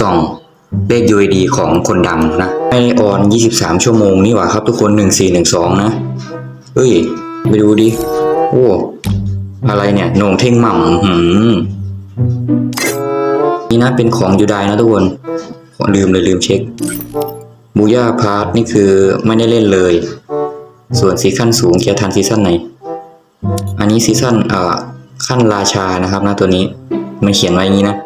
ส่องเลข UID ของคนดังนะไม่ได้ออน 23 ชั่วโมงนี่หว่าครับทุกคน 1412 นะเฮ้ย ไปดูดิ โอ้ อะไรเนี่ยโหน่งเท่งหม่ำหืมนี่นะเป็นของยูไดนะทุกคน ลืมเลยลืมเช็คบูย่าพาร์ทนี่คือไม่ได้เล่นเลย ส่วนซีซั่นสูงเกียร์ทันซีซั่นไหน อันนี้ซีซั่นเอ่อขั้นราชานะครับนะตัวนี้ มันเขียนไว้อย่างนี้นะ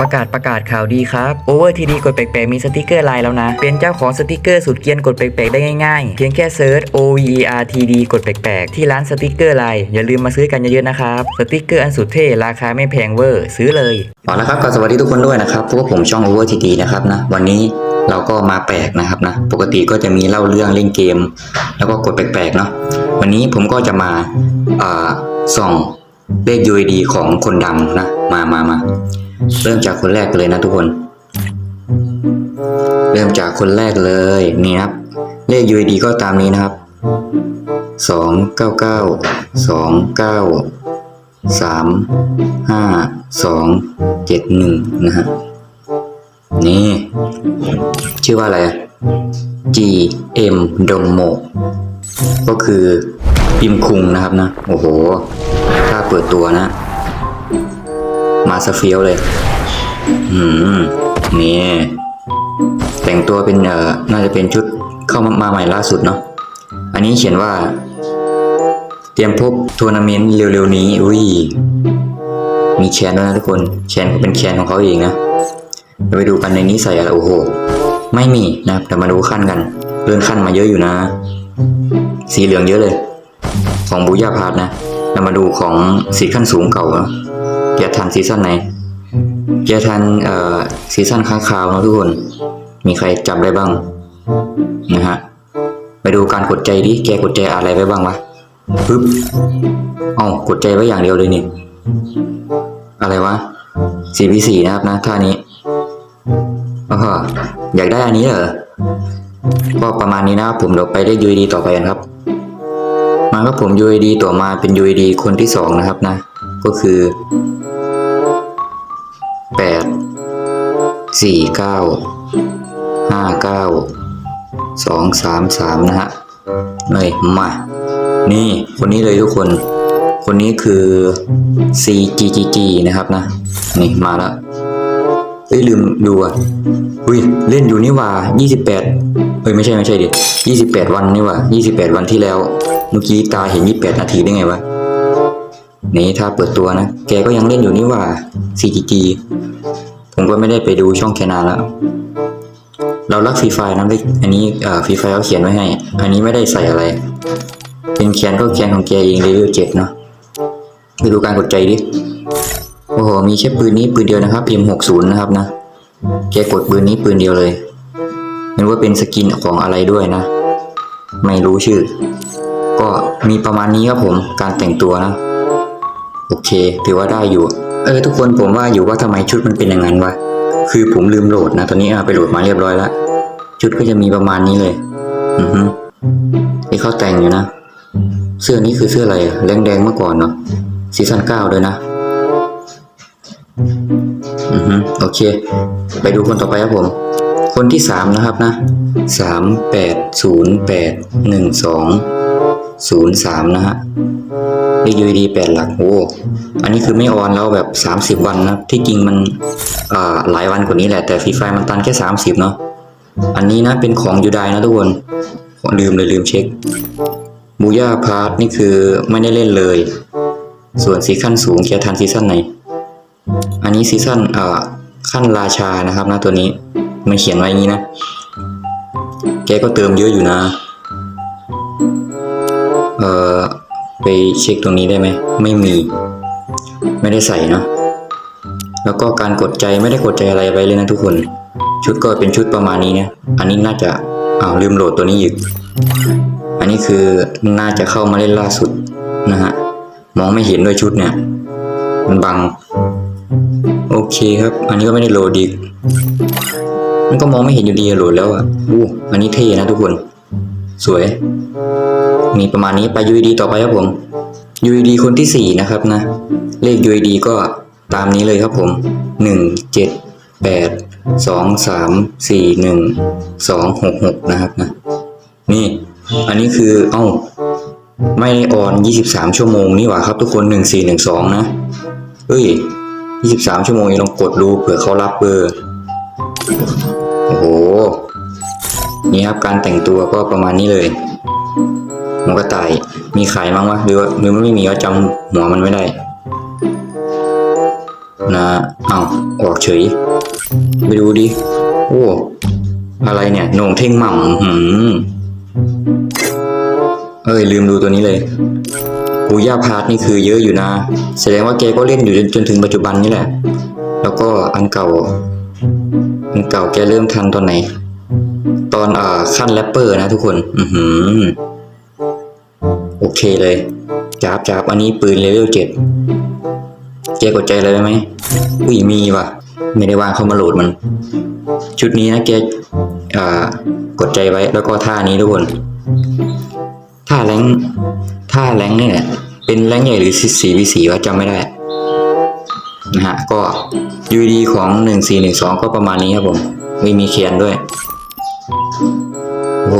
ประกาศประกาศข่าวดีครับ Over TD กดแปลกๆมีสติกเกอร์ไลน์แล้วนะ เป็นเจ้าของสติกเกอร์สุดเกียนกดแปลกๆได้ง่ายๆ เพียงแค่เซิร์ช OVER TD กดแปลกๆ ที่ร้านสติกเกอร์ไลน์อย่าลืมมาซื้อกันเยอะๆนะครับ สติกเกอร์อันสุดเท่ราคาไม่แพงเวอร์ ซื้อเลยเอาละครับก็สวัสดีทุกคนด้วยนะครับพวกผมช่อง Over TD นะครับนะวันนี้เราก็มาแปลกนะครับนะ ปกติก็จะมีเล่าเรื่องเล่นเกม แล้วก็กดแปลกๆเนาะวันนี้ผมก็จะมาอ่อส่อง เลข UID ของคนดังนะ มามามาเริ่มจากคนแรกเลยนะทุกคน เริ่มจากคนแรกเลยนี่ครับ เลข UID ก็ตามนี้นะครับสองเก้าเก้าสองเก้าสามห้าสองเจ็ดหนึ่งนะฮะนี่ ชื่อว่าอะไรอะ G M ดมโมก็คือพิมพ์คุงนะครับนะ โอ้โห ถ้าเปิดตัวนะ มาสเฟียวเลย อืมนี่แต่งตัวเป็นเอ่อน่าจะเป็นชุดเข้ามามาใหม่ล่าสุดเนาะอันนี้เขียนว่า เตรียมพบทัวร์นาเมนต์เร็วๆนี้อุ้ยมีแคนด้วยนะทุกคนแคนก็เป็นแคนของเขาเองนะเดี๋ยวไปดูกันในนี้ใส่อะไรโอ้โห ไม่มีนะครับเดี๋ยวมาดูขั้นกันเรื่องขั้นมาเยอะอยู่นะ สีเหลืองเยอะเลย ของบูย่าพาร์ทนะ เรามาดูของสีขั้นสูงเก่าเนอะเกียร์ทันซีซั่นไหนเกียร์ทันเอ่อซีซั่นค้างคาวนะทุกคน มีใครจำได้บ้างนะฮะไปดูการกดใจดิแกกดใจอะไรไว้บ้างวะปึ๊บเอากดใจไว้อย่างเดียวเลยนี่อะไรวะ CP4 นะครับนะท่านี้อ๋ออยากได้อันนี้เหรอก็ประมาณนี้นะครับผมเดี๋ยวไปได้ UID ต่อไปกันครับ มาครับผม UID ต่อมาเป็น UID คนที่สองนะครับนะ ก็คือแปดสี่เก้าห้าเก้าสองสามสามนะฮะเลยมา นี่คนนี้เลยทุกคน คนนี้คือ CGGG นะครับนะ นี่มาแล้วเอ้ยลืมดูอะอุ้ยเล่นอยู่นี่ว่า 28 อ้ยไม่ใช่ไม่ใช่ดิ28วันนี่หว่า28วันที่แล้ว เมื่อกี้ตาเห็น28นาทีได้ไงวะนี่ถ้าเปิดตัวนะ แกก็ยังเล่นอยู่นี่ว่า CGG ผมก็ไม่ได้ไปดูช่องแคนานแล้ว เรารักฟรีไฟนะเลยอันนี้อ่อฟรีไฟเขาเขียนไว้ให้ อันนี้ไม่ได้ใส่อะไร เป็นแคนก็แคนของแกเองเลเวลเจ็ดเนาะไปดูการกดใจดิ โอ้โห มีแค่ปืนนี้ปืนเดียวนะครับ M60 นะครับนะ แกกดปืนนี้ปืนเดียวเลย ว่าเป็นสกินของอะไรด้วยนะ ไม่รู้ชื่อ ก็มีประมาณนี้ครับผมการแต่งตัวนะ โอเคถือว่าได้อยู่ เออทุกคนผมว่าอยู่ว่าทำไมชุดมันเป็นอย่างนั้นวะคือผมลืมโหลดนะตอนนี้อะไปโหลดมาเรียบร้อยแล้วชุดก็จะมีประมาณนี้เลย อือฮึที่เขาแต่งอยู่นะ เสื้อนี้คือเสื้ออะไรอะแดงแดงๆเมื่อก่อนเนาะซีซั่นเก้าด้วยนะ อือฮึโอเค ไปดูคนต่อไปครับผม คนที่สามนะครับนะสามแปดศูนย์แปดหนึ่งสองศูนย์สามนะฮะเลข UID แปดหลักโอ้อันนี้คือไม่ออนแล้วแบบสามสิบวันนะที่จริงมันอ่าหลายวันกว่านี้แหละแต่ฟรีไฟมันตันแค่สามสิบเนาะอันนี้นะเป็นของยูไดนะทุกคนลืมเลยลืมเช็คบูย่าพาร์ทนี่คือไม่ได้เล่นเลย ส่วนซีขั้นสูงเกียร์ทันซีซั่นไหน อันนี้ซีซั่นเอ่อขั้นราชานะครับนะตัวนี้ มันเขียนไว้อย่างนี้นะ แกก็เติมเยอะอยู่นะ เอ่อ ไปเช็คตรงนี้ได้ไหม ไม่มี ไม่ได้ใส่เนาะ แล้วก็การกดใจไม่ได้กดใจอะไรไปเลยนะทุกคน ชุดก็เป็นชุดประมาณนี้นะ อันนี้น่าจะอ้าวลืมโหลดตัวนี้อีก อันนี้คือน่าจะเข้ามาเล่นล่าสุดนะฮะ มองไม่เห็นด้วยชุดเนี่ย มันบัง โอเคครับ อันนี้ก็ไม่ได้โหลดอีก มันก็มองไม่เห็นอยู่ดีโหลดแล้วอะอู้อันนี้เท่นะทุกคน สวย มีประมาณนี้ไป UID ต่อไปครับผม UID คนที่สี่นะครับนะ เลข UID ก็ตามนี้เลยครับผมหนึ่งเจ็ดแปดสองสามสี่หนึ่งสองหกหกนะครับนะ นี่ อันนี้คือ เอ้า ไม่ได้ออนยี่สิบสามชั่วโมงนี่หว่าครับทุกคนหนึ่งสี่หนึ่งสองนะ เอ้ยยี่สิบสามชั่วโมงยังลองกดดูเผื่อเขารับเบอร์ โอ้โห นี่ครับการแต่งตัวก็ประมาณนี้เลยหมกระต่ายมีขายมั้งวะหรือว่าหรือมันไม่มีว่าจำหัวมันไม่ได้ นะเอ้าออกเฉย ไปดูดิ โอ้ อะไรเนี่ยโหน่งเท่งหม่ำหืมเอ้ย ลืมดูตัวนี้เลยบูย่าพาร์ทนี่คือเยอะอยู่นะ แสดงว่าแกก็เล่นอยู่จนจนถึงปัจจุบันนี่แหละ แล้วก็อันเก่า เก่าแกเริ่มทันตอนไหน ตอนอ่าขั้นแรปเปอร์นะทุกคน อือหือโอเคเลยจับจับอันนี้ปืนเลเวลเจ็ดแกกดใจอะไรไหมอุ้ยมีว่ะ ไม่ได้วางเข้ามาโหลดมัน ชุดนี้นะแกอ่ากดใจไว้แล้วก็ท่านี้ทุกคนท่าแรงท่าแรงเนี่ยเป็นแรงใหญ่หรือสีวีสีวะจำไม่ได้ นะฮะก็ UD ของหนึ่งสี่หนึ่งสองก็ประมาณนี้ครับผม ไม่มีเขียนด้วย โอ้โห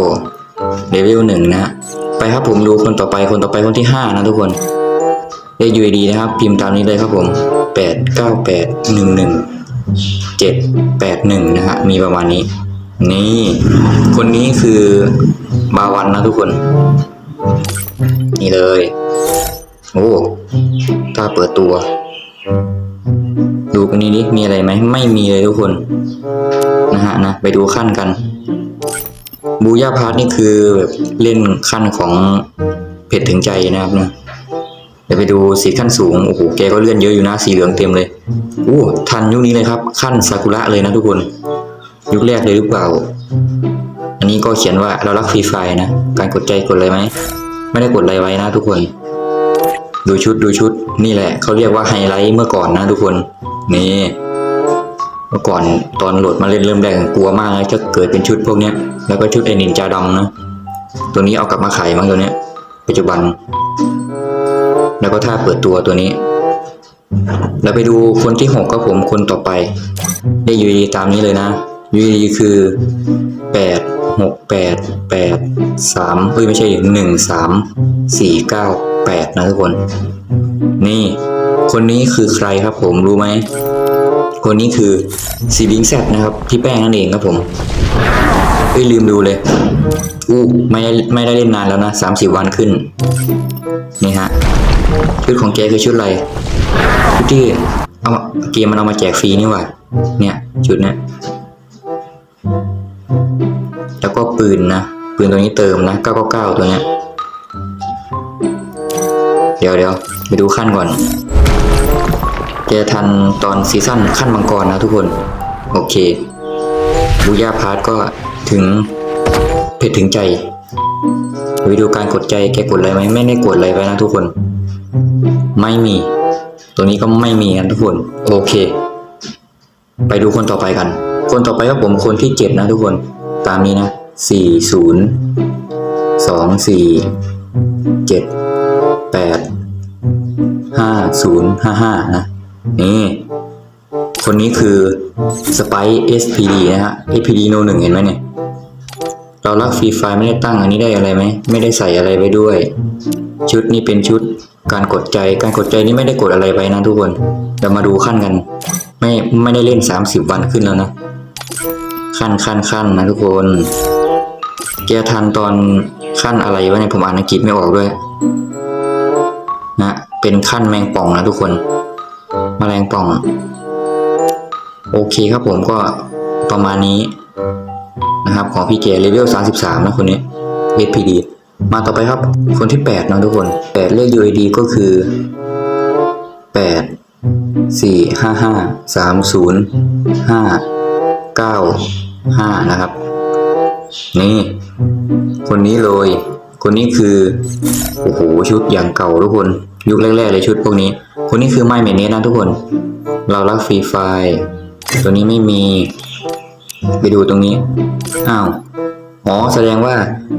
เลเวลหนึ่งนะฮะไปครับผมดูคนต่อไปคนต่อไปคนที่ห้านะทุกคนเลข UID นะครับ พิมพ์ตามนี้เลยครับผมแปดเก้าแปดหนึ่งหนึ่งเจ็ดแปดหนึ่งนะฮะมีประมาณนี้ นี่ คนนี้คือบาวันนะทุกคน นี่เลย โอ้ ถ้าเปิดตัว ดูกันนี้ดิมีอะไรไหมไม่มีเลยทุกคนนะฮะนะไปดูขั้นกันบูย่าพาร์ทนี่คือแบบเล่นขั้นของเผ็ดถึงใจนะครับนะเดี๋ยวไปดูสีขั้นสูงโอ้โหแกก็เลื่อนเยอะอยู่นะสีเหลืองเต็มเลยอู้ทันยุคนี้เลยครับ ขั้นซากุระเลยนะทุกคน ยุคแรกเลยหรือเปล่า อันนี้ก็เขียนว่าเรารักฟรีไฟนะ การกดใจกดอะไรไหมไม่ได้กดอะไรไว้นะทุกคน ดูชุดดูชุด นี่แหละเขาเรียกว่าไฮไลท์เมื่อก่อนนะทุกคน นี่ เมื่อก่อนตอนโหลดมาเล่นเริ่มแรกกลัวมากเลยจะเกิดเป็นชุดพวกเนี้ย แล้วก็ชุดไอนินจาดำนะ ตัวนี้เอากลับมาขายมั้งตัวเนี้ย ปัจจุบัน แล้วก็ท่าเปิดตัวตัวนี้ แล้วไปดูคนที่หกก็ผมคนต่อไป ได้ยูดีตามนี้เลยนะยูดีคือแปด หกแปดแปดสามเอ้ยไม่ใช่หนึ่งสามสี่เก้าแปดนะทุกคน นี่ คนนี้คือใครครับผมรู้ไหม คนนี้คือซีบิงแซดนะครับ พี่แป้งนั่นเองครับผมเอ้ยลืมดูเลยอู้ไม่ได้ไม่ได้เล่นนานแล้วนะสามสิบวันขึ้น นี่ฮะ ชุดของแกคือชุดอะไร ชุดที่เอามาเกมมันเอามาแจกฟรีนี่หว่าเนี่ย ชุดเนี้ย ปืนนะ ปืนตัวนี้เติมนะ 999 ตัวเนี้ย เดี๋ยวเดี๋ยวไปดูขั้นก่อนแกทันตอนซีซั่นขั้นมังกรนะทุกคน โอเคบูย่าพาร์ทก็ถึงเผ็ดถึงใจไปดูการกดใจแกกดอะไรไหมไม่ได้กดอะไรไปนะทุกคน ไม่มี ตัวนี้ก็ไม่มีนะทุกคน โอเค ไปดูคนต่อไปกัน คนต่อไปก็ผมคนที่เจ็ดนะทุกคน ตามนี้นะ สี่ศูนย์สองสี่เจ็ดแปดห้าศูนย์ห้าห้านะ นี่ คนนี้คือสไป SPD นะฮะ SPD โนหนึ่งเห็นไหมเนี่ย เรารักฟรีไฟไม่ได้ตั้งอันนี้ได้อะไรไหม ไม่ได้ใส่อะไรไว้ด้วย ชุดนี้เป็นชุดการกดใจ การกดใจนี่ไม่ได้กดอะไรไว้นะทุกคนเดี๋ยวมาดูขั้นกัน ไม่ไม่ได้เล่น 30 วันขึ้นแล้วนะ ขั้นขั้นขั้นนะทุกคน แกทันตอนขั้นอะไรวะเนี่ยผมอ่านอังกฤษไม่ออกด้วย นะ เป็นขั้นแมงป่องนะทุกคนแมลงป่อง โอเคครับผมก็ประมาณนี้นะครับ ของพี่เกเลเวล33 นะคนนี้ SPD มาต่อไปครับ คนที่ 8 นะทุกคน 8 เลข UID ก็คือ 8 4 5 5 3 0 5 9 5 นะครับ นี่ คนนี้เลย คนนี้คือ โอ้โห ชุดอย่างเก่าทุกคน ยุคแรกๆเลยชุดพวกนี้ คนนี้คือไมเมเนสนะทุกคน เรารักฟรีไฟตัวนี้ไม่มี ไปดูตรงนี้ อ้าว อ๋อ แสดงว่า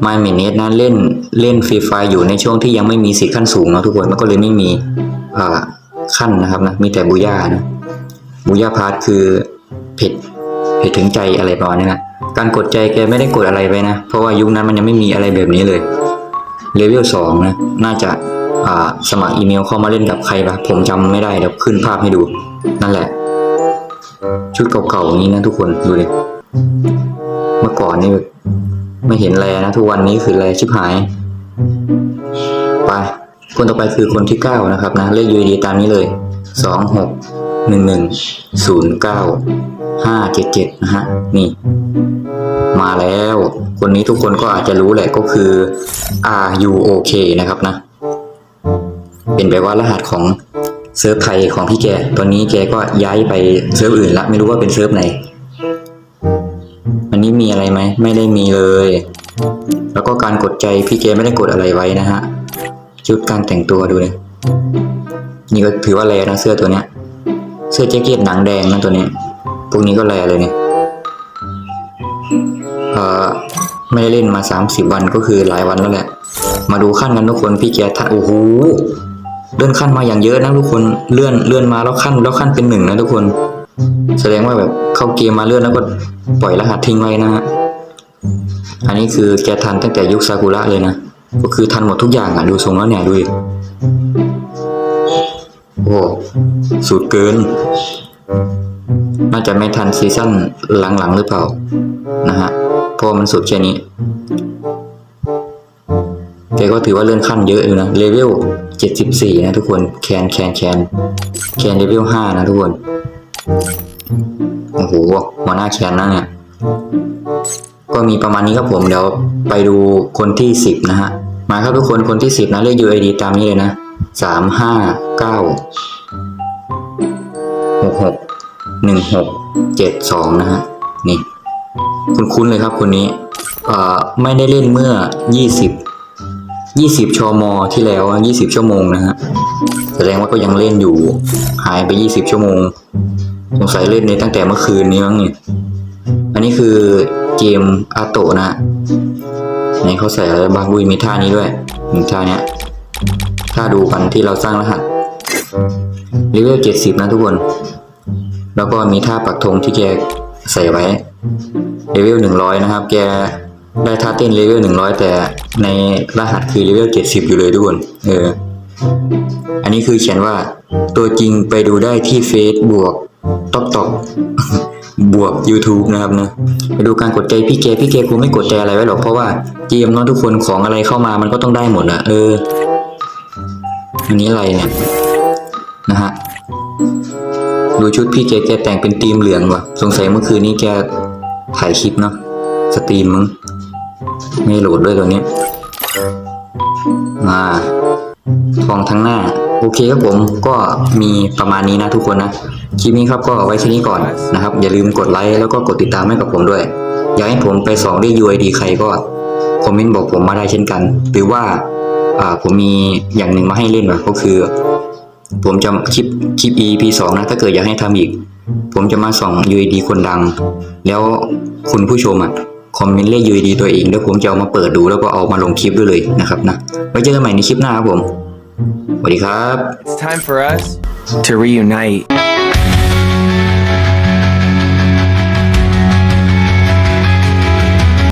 My m i n u t e นั้นเล่นเล่นฟรีไฟอยู่ในช่วงที่ยังไม่มีสีขั้นสูงเนาะทุกคน มันก็เลยไม่มีอ่าขั้นนะครับนะ มีแต่บูย่านะบูย่าพาร์ทคือเผ็ดเผ็ดถึงใจอะไรประมาณนี้นะ การกดใจแกไม่ได้กดอะไรไปนะ เพราะว่ายุคนั้นมันยังไม่มีอะไรแบบนี้เลยเลเวลสองนะ น่าจะาสมัครอีเมลเข้ามาเล่นกับใครปะผมจำไม่ได้เดี๋ยวขึ้นภาพให้ดู นั่นแหละ ชุดเก่าๆอย่างนี้นะทุกคนดูดิเมื่อก่อนนี่ไม่เห็นแลนะ ทุกวันนี้คือแลชิบหาย ไป คนต่อไปคือคนที่เก้านะครับนะเลขยูดีตามนี้เลยสองหก หนึ่งหนึ่งศูนย์เก้าห้าเจ็ดเจ็ดนะฮะนี่มาแล้ว คนนี้ทุกคนก็อาจจะรู้แหละก็คือ R U O K นะครับนะ เป็นแบบว่ารหัสของเซิร์ฟไทยของพี่แก ตอนนี้แกก็ย้ายไปเซิร์ฟอื่นละ ไม่รู้ว่าเป็นเซิร์ฟไหน อันนี้มีอะไรไหม ไม่ได้มีเลย แล้วก็การกดใจพี่แกไม่ได้กดอะไรไว้นะฮะ ชุดการแต่งตัวดูเลย นี่ก็ถือว่าแรนะเสื้อตัวเนี้ย เสื้อแจ็คเก็ตหนังแดงนะตัวนี้ พวกนี้ก็แรเลยเนี่ยเออไม่ได้เล่นมาสามสิบวันก็คือหลายวันแล้วแหละ มาดูขั้นกันทุกคนพี่แกทัโอ้โหเลื่อนขั้นมาอย่างเยอะนะทุกคนเลื่อนเลื่อนมาแล้วขั้นแล้วขั้นเป็นหนึ่งนะทุกคน แสดงว่าแบบเข้าเกมมาเลื่อนแล้วก็ปล่อยรหัสทิ้งไว้นะฮะอันนี้คือแกทันตั้งแต่ยุคซากุระเลยนะก็คือทันหมดทุกอย่างอะดูทรงแล้วเนี่ยดูดิ โอ้สุดเกิน น่าจะไม่ทันซีซั่นหลังๆหรือเปล่า นะฮะเพราะมันสุดแค่นี้ แกก็ถือว่าเลื่อนขั้นเยอะอยู่นะ เลเวล74นะทุกคน แคนแคนแคนแคนเลเวล5นะทุกคน โอ้โหหัวหน้าแคนนะเนี่ย ก็มีประมาณนี้ครับผม เดี๋ยวไปดูคนที่10นะฮะ มาครับทุกคน คนที่10นะ เลข UID ตามนี้เลยนะ 3 5 9 6 6 1 6 7 2นะฮะนี่คุ้นๆเลยครับคนนี้เอ่อไม่ได้เล่นเมื่อ20 20ชมที่แล้วอะ20ชั่วโมงนะฮะแสดงว่าก็ยังเล่นอยู่ หายไป20ชั่วโมง สงสัยเล่นในตั้งแต่เมื่อคืนนี้มั้งเนี่ยอันนี้คือเกมอาโตนะฮะนี่เขาใส่อะไรบ้างอุ้ยมีท่านี้ด้วยมีท่าเนี้ย ถ้าดูกันที่เราสร้างรหัสเลเวล70 นะทุกคน แล้วก็มีท่าปักธงที่แกใส่ไว้เลเวลหนึ่งร้อยนะครับ แกได้ท่าเต้นเลเวลหนึ่งร้อยแต่ในรหัสคือเลเวลเจ็ดสิบอยู่เลยทุกคน เออ อันนี้คือเขียนว่าตัวจริงไปดูได้ที่เฟซบวกต็อกต็อกบวก YouTube นะครับนะไปดูการกดใจพี่แกพี่แกคงไม่กดใจอะไรไว้หรอกเพราะว่าเกมเนาะทุกคนของอะไรเข้ามามันก็ต้องได้หมดอะเออ อันนี้อะไรเนี่ยนะฮะดูชุดพี่แกแกแต่งเป็นธีมเหลืองว่ะ สงสัยเมื่อคืนนี้แกถ่ายคลิปเนาะสตรีมมั้งไม่โหลดด้วยตัวนี้มาทองทั้งหน้า โอเคครับผมก็มีประมาณนี้นะทุกคนนะคลิปนี้ครับก็ไว้แค่นี้ก่อนนะครับ อย่าลืมกดไลค์แล้วก็กดติดตามให้กับผมด้วย อยากให้ผมไปสองเรียก UID ใครก็คอมเมนต์บอกผมมาได้เช่นกัน หรือว่า อ่าผมมีอย่างหนึ่งมาให้เล่นว่ะก็คือ ผมจะคลิปคลิป EP สองนะถ้าเกิดอยากให้ทำอีก ผมจะมาส่อง UID คนดัง แล้วคุณผู้ชมอะคอมเมนต์เลข UID ตัวเองแล้วผมจะเอามาเปิดดูแล้วก็เอามาลงคลิปด้วยเลยนะครับนะไว้เจอกันใหม่ในคลิปหน้าครับผมสวัสดีครับ It's time for us to reunite.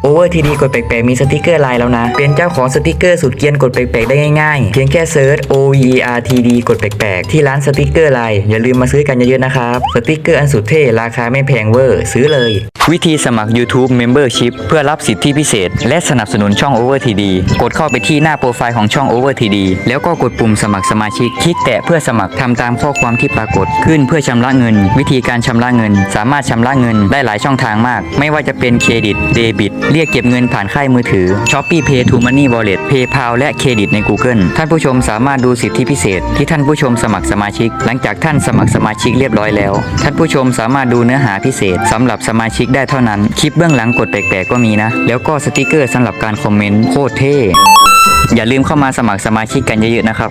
โอเวอร์ทีดีกดแปลกๆมีสติกเกอร์ไลน์แล้วนะ เป็นเจ้าของสติกเกอร์สุดเกียนกดแปลกๆได้ง่ายๆ เพียงแค่เซิร์ช O E R T D กดแปลกๆที่ร้านสติกเกอร์ไลน์อย่าลืมมาซื้อกันเยอะๆนะครับ สติกเกอร์อันสุดเท่ราคาไม่แพงเวอร์ซื้อเลย วิธีสมัคร YouTube Membership เพื่อรับสิทธิพิเศษ และสนับสนุนช่อง Over TD กดเข้าไปที่หน้าโปรไฟล์ของช่อง Over TD แล้วก็กดปุ่มสมัครสมาชิก คลิกแตะเพื่อสมัครทำตามข้อความที่ปรากฏขึ้นเพื่อชำระเงิน วิธีการชำระเงิน สามารถชำระเงินได้หลายช่องทางมาก ไม่ว่าจะเป็นเครดิตเดบิตเรียกเก็บเงินผ่านค่ายมือถือ Shopee Pay to Money Wallet PayPal และเครดิตใน Google ท่านผู้ชมสามารถดูสิทธิพิเศษ ที่ท่านผู้ชมสมัครสมาชิก หลังจากท่านสมัครสมาชิกเรียบร้อยแล้ว ท่านผู้ชมสามารถดูเนื้อหาพิเศษสำหรับสมาชิกได้เท่านั้น คลิปเบื้องหลังกดแปลกๆก็มีนะ แล้วก็สติกเกอร์สำหรับการคอมเมนต์โคตรเท่อย่าลืมเข้ามาสมัครสมาชิกกันเยอะๆนะครับ